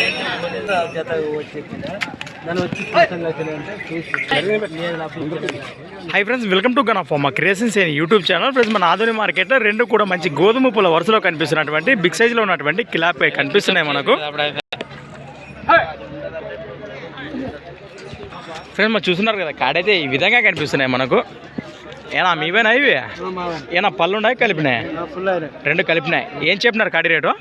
జత hi friends welcome to gun of మా creations అనే యూట్యూబ్ ఛానల్ ఫ్రెండ్స్ మన ఆధునిక మార్కెట్లో రెండు కూడా మంచి గోధుమ పూల వరుసలో కనిపిస్తున్నటువంటి బిగ్ సైజులో ఉన్నటువంటి కిలాపే కనిపిస్తున్నాయి మనకు. ఫ్రెండ్స్ మరి చూస్తున్నారు కదా కాడైతే ఈ విధంగా కనిపిస్తున్నాయి మనకు. ఏనా మీవేనా ఇవి? ఏనా పళ్ళు ఉన్నాయి కలిపినాయి? రెండు కలిపినాయి. ఏం చెప్పినారు కాడి rate?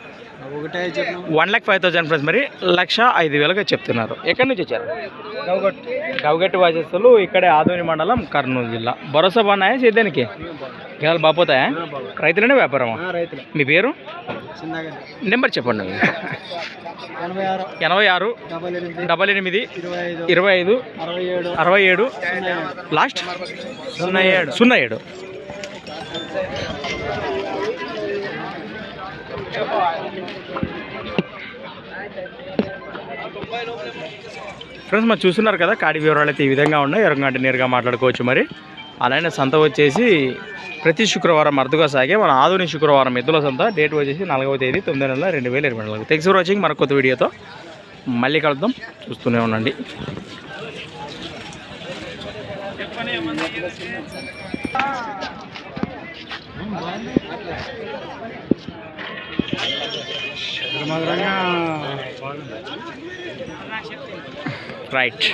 One lakh five thousand friends మరి లక్ష ఐదు వేలుగా చెప్తున్నారు. ఎక్కడి నుంచి వచ్చారు? గౌగట్టి వాచేస్తులు ఇక్కడే ఆదోని మండలం కర్నూలు జిల్లా. భరోసా బాగున్నాయా సేద్యానికి గేదెలు బాపోతాయా రైతులనే వ్యాపారమా? రైతులే. మీ పేరు? నెంబర్ చెప్పండి. ఎనభై ఆరు. డబల్ ఎనిమిది. ఇరవై ఐదు. అరవై ఏడు. లాస్ట్? సున్నా ఏడు. సున్నా ఏడు. ఫ్రెండ్స్ మరి చూస్తున్నారు కదా కాడి వివరాలు అయితే ఈ విధంగా ఉన్నాయి. ఎరంగంటే నేరుగా మాట్లాడుకోవచ్చు మరి. అలానే సంత వచ్చేసి ప్రతి శుక్రవారం అరుదుగా సాగే మన ఆధునిక శుక్రవారం ఎద్దుల సంత. డేట్ వచ్చేసి నాలుగవ తేదీ తొమ్మిది నెలల రెండు వేల ఇరవై నాలుగు. థ్యాంక్స్ ఫర్ వాచింగ్ మన కొత్త వీడియోతో మళ్ళీ కలుద్దాం. చూస్తూనే ఉండండి. ధర్మధరంగా రైట్